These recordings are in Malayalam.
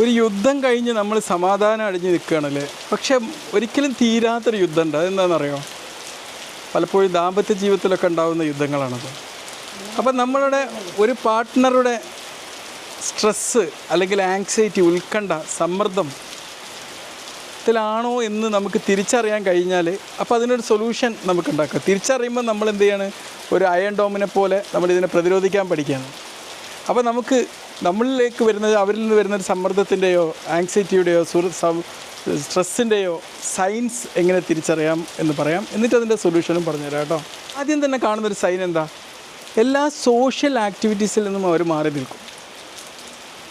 ഒരു യുദ്ധം കഴിഞ്ഞ് നമ്മൾ സമാധാനം അടിഞ്ഞ് നിൽക്കുകയാണല്ലേ? പക്ഷെ ഒരിക്കലും തീരാത്തൊരു യുദ്ധമുണ്ട്. അതെന്താണെന്നറിയോ? പലപ്പോഴും ദാമ്പത്യ ജീവിതത്തിലൊക്കെ ഉണ്ടാകുന്ന യുദ്ധങ്ങളാണത്. അപ്പം നമ്മളുടെ ഒരു പാർട്ട്ണറുടെ സ്ട്രെസ്സ് അല്ലെങ്കിൽ ആങ്സൈറ്റി ഉത്കണ്ഠ സമ്മർദ്ദം ത്തിലാണോ എന്ന് നമുക്ക് തിരിച്ചറിയാൻ കഴിഞ്ഞാൽ അപ്പോൾ അതിനൊരു സൊല്യൂഷൻ നമുക്ക് ഉണ്ടാക്കാം തിരിച്ചറിയുമ്പോൾ നമ്മൾ എന്ത് ചെയ്യാണ്? ഒരു അയൺ ഡോമിനെ പോലെ നമ്മൾ ഇതിനെ പ്രതിരോധിക്കാൻ പഠിക്കുകയാണ്. അപ്പോൾ നമുക്ക് നമ്മളിലേക്ക് വരുന്നത് അവരിൽ നിന്ന് വരുന്ന ഒരു സമ്മർദ്ദത്തിന്റെയോ ആങ്സൈറ്റിയുടെയോ സുഹൃ സ്ട്രെസ്സിന്റെയോ സൈൻസ് എങ്ങനെ തിരിച്ചറിയാം എന്ന് പറയാം. എന്നിട്ട് അതിന്റെ സൊല്യൂഷനും പറഞ്ഞുതരാം കേട്ടോ. ആദ്യം തന്നെ കാണുന്നൊരു സൈൻ എന്താ? എല്ലാ സോഷ്യൽ ആക്ടിവിറ്റീസിൽ നിന്നും അവർ മാറി നിൽക്കും.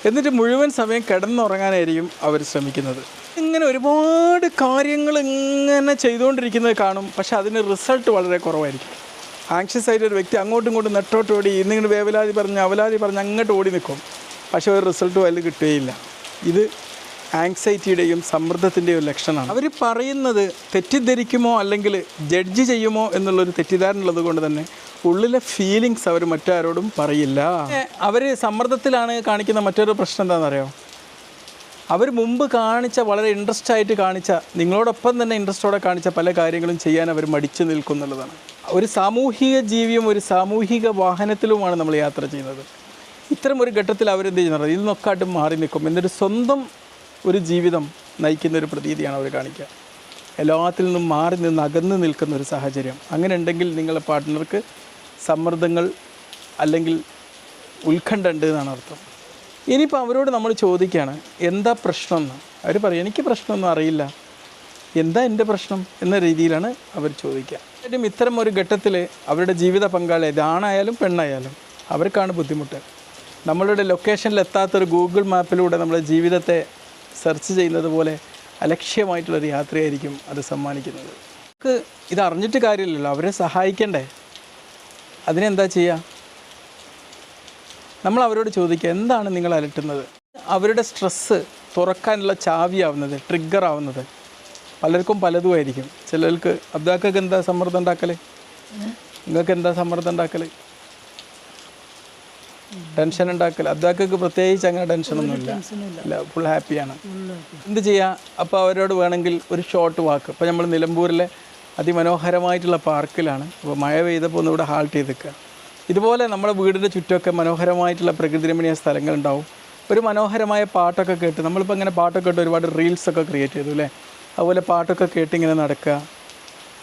എന്നിട്ട് മുഴുവൻ സമയം കിടന്നുറങ്ങാനായിരിക്കും അവർ ശ്രമിക്കുന്നത്. ഇങ്ങനെ ഒരുപാട് കാര്യങ്ങൾ ഇങ്ങനെ ചെയ്തുകൊണ്ടിരിക്കുന്നത് കാണും പക്ഷെ അതിന് റിസൾട്ട് വളരെ കുറവായിരിക്കും. ആങ്ഷ്യസ് ആയിട്ട് ഒരു വ്യക്തി അങ്ങോട്ടും ഇങ്ങോട്ടും നെട്ടോട്ട് ഓടി ഇന്നിങ്ങനെ വേവലാതി പറഞ്ഞ് അവലാതി പറഞ്ഞ് അങ്ങോട്ട് ഓടി നിൽക്കും. പക്ഷേ ഒരു റിസൾട്ട് അതിൽ കിട്ടുകയില്ല. ഇത് ആങ്സൈറ്റിയുടെയും സമ്മർദ്ദത്തിന്റെയും ലക്ഷണമാണ്. അവർ പറയുന്നത് തെറ്റിദ്ധരിക്കുമോ അല്ലെങ്കിൽ ജഡ്ജ് ചെയ്യുമോ എന്നുള്ളൊരു തെറ്റിദ്ധാരണ ഉള്ളത് കൊണ്ട് തന്നെ ഉള്ളിലെ ഫീലിങ്സ് അവർ മറ്റാരോടും പറയില്ല. അവർ സമ്മർദ്ദത്തിലാണ് കാണിക്കുന്ന മറ്റൊരു പ്രശ്നം എന്താണെന്നറിയോ? അവർ മുമ്പ് കാണിച്ച വളരെ ഇൻട്രസ്റ്റ് ആയിട്ട് കാണിച്ച നിങ്ങളോടൊപ്പം തന്നെ ഇൻട്രസ്റ്റോടെ കാണിച്ച പല കാര്യങ്ങളും ചെയ്യാൻ അവർ മടിച്ചു നിൽക്കുന്നുള്ളതാണ്. ഒരു സാമൂഹിക ജീവിയും ഒരു സാമൂഹിക വാഹനത്തിലുമാണ് നമ്മൾ യാത്ര ചെയ്യുന്നത്. ഇത്തരം ഒരു ഘട്ടത്തിൽ അവരെന്ത് ചെയ്യുന്നത് ഇതിൽ നിന്നൊക്കെ മാറി നിൽക്കും. എന്നൊരു സ്വന്തം ഒരു ജീവിതം നയിക്കുന്ന ഒരു പ്രതീതിയാണ് അവർ കാണിക്കുക. എല്ലാത്തിൽ നിന്നും മാറി നിന്ന് അകന്ന് നിൽക്കുന്ന ഒരു സാഹചര്യം. അങ്ങനെ ഉണ്ടെങ്കിൽ നിങ്ങളുടെ പാർട്ട്ണർക്ക് സമ്മർദ്ദങ്ങൾ അല്ലെങ്കിൽ ഉത്കണ്ഠ ഉണ്ട് എന്നാണ് അർത്ഥം. ഇനിയിപ്പോൾ അവരോട് നമ്മൾ ചോദിക്കുകയാണ് എന്താ പ്രശ്നം എന്ന്? അവർ പറയും എനിക്ക് പ്രശ്നമൊന്നും അറിയില്ല. എന്താ എന്റെ പ്രശ്നം? എന്ന രീതിയിലാണ് അവർ ചോദിക്കുക. ഏറ്റവും ഇത്തരം ഒരു ഘട്ടത്തിൽ അവരുടെ ജീവിത പങ്കാളി ആണായാലും പെണ്ണായാലും അവർക്കാണ് ബുദ്ധിമുട്ട്. നമ്മളുടെ ലൊക്കേഷനിൽ എത്താത്തൊരു ഗൂഗിൾ മാപ്പിലൂടെ നമ്മുടെ ജീവിതത്തെ സെർച്ച് ചെയ്യുന്നത് പോലെ അലക്ഷ്യമായിട്ടുള്ളൊരു യാത്രയായിരിക്കും അത് സമ്മാനിക്കുന്നത്. നമുക്ക് ഇത് അറിഞ്ഞിട്ട് കാര്യമില്ലല്ലോ അവരെ സഹായിക്കണ്ടേ? അതിനെന്താ ചെയ്യുക നമ്മൾ അവരോട് ചോദിക്കുക എന്താണ് നിങ്ങൾ അലട്ടുന്നത്? അവരുടെ സ്ട്രെസ്സ് തുറക്കാനുള്ള ചാവിയാവുന്നത് ട്രിഗർ ആവുന്നത് പലർക്കും പലതുമായിരിക്കും. ചിലർക്ക് അബ്ദാക്കൊക്കെ എന്താ സമ്മർദ്ദം ഉണ്ടാക്കൽ നിങ്ങൾക്ക് എന്താ സമ്മർദ്ദം ഉണ്ടാക്കൽ ടെൻഷൻ ഉണ്ടാക്കൽ അബ്ദാക്കൊക്കെ പ്രത്യേകിച്ച് അങ്ങനെ ടെൻഷനൊന്നുമില്ല. ഇല്ല ഫുൾ ഹാപ്പിയാണ് എന്ത് ചെയ്യുക അപ്പോൾ അവരോട് വേണമെങ്കിൽ ഒരു ഷോർട്ട് വാക്ക് ഇപ്പോൾ നമ്മൾ നിലമ്പൂരിലെ അതിമനോഹരമായിട്ടുള്ള പാർക്കിലാണ് അപ്പോൾ മഴ പെയ്തപ്പോൾ ഒന്ന് ഇവിടെ ഹാൾട്ട് ചെയ്ത് നിൽക്കുക ഇതുപോലെ നമ്മുടെ വീടിന്റെ ചുറ്റുമൊക്കെ മനോഹരമായിട്ടുള്ള പ്രകൃതിരമണീയ സ്ഥലങ്ങളുണ്ടാവും. ഒരു മനോഹരമായ പാട്ടൊക്കെ കേട്ട് നമ്മളിപ്പോൾ ഇങ്ങനെ പാട്ടൊക്കെ കേട്ട് ഒരുപാട് റീൽസൊക്കെ ക്രിയേറ്റ് ചെയ്തു അല്ലേ? അതുപോലെ പാട്ടൊക്കെ കേട്ട് ഇങ്ങനെ നടക്കുക.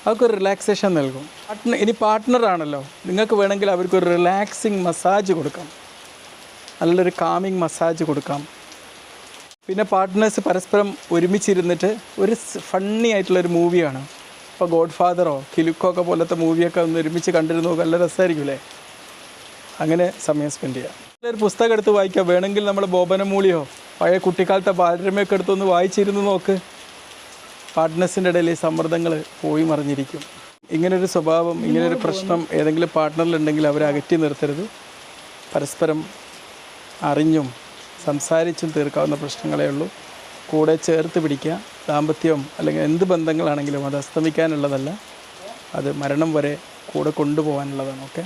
അവർക്കൊരു റിലാക്സേഷൻ നൽകും. പാർട്ട്ണർ ഇനി പാർട്ട്ണറാണല്ലോ നിങ്ങൾക്ക് വേണമെങ്കിൽ അവർക്കൊരു റിലാക്സിങ് മസാജ് കൊടുക്കാം. നല്ലൊരു കാമിങ് മസാജ് കൊടുക്കാം. പിന്നെ പാർട്ട്നേഴ്സ് പരസ്പരം ഒരുമിച്ചിരുന്നിട്ട് ഒരു ഫണ്ണി ആയിട്ടുള്ളൊരു മൂവിയാണ് ഇപ്പോൾ ഗോഡ് ഫാദറോ കിലുക്കോ ഒക്കെ പോലത്തെ മൂവിയൊക്കെ ഒന്ന് ഒരുമിച്ച് കണ്ടിരുന്നു നല്ല രസമായിരിക്കില്ലേ അങ്ങനെ സമയം സ്പെൻഡ് ചെയ്യാം. ഒരു പുസ്തകം എടുത്ത് വായിക്കുക വേണമെങ്കിൽ നമ്മൾ ബോബനമൂളിയോ പഴയ കുട്ടിക്കാലത്തെ ബാലരമയൊക്കെ എടുത്തൊന്ന് വായിച്ചിരുന്ന് നോക്ക്. പാർട്ട്നേഴ്സിന്റെ ഇടയിൽ ഈ സമ്മർദ്ദങ്ങൾ പോയി മറിഞ്ഞിരിക്കും. ഇങ്ങനൊരു സ്വഭാവം ഇങ്ങനൊരു പ്രശ്നം ഏതെങ്കിലും പാർട്ട്ണറിലുണ്ടെങ്കിൽ അവരെ അകറ്റി നിർത്തരുത്. പരസ്പരം അറിഞ്ഞും സംസാരിച്ചും തീർക്കാവുന്ന പ്രശ്നങ്ങളേ ഉള്ളൂ. കൂടെ ചേർത്ത് പിടിക്കുക. ദാമ്പത്യം അല്ലെങ്കിൽ എന്ത് ബന്ധങ്ങളാണെങ്കിലും അത് അസ്തമിക്കാനുള്ളതല്ല. അത് മരണം വരെ കൂടെ കൊണ്ടുപോകാനുള്ളതാണ്. ഓക്കെ?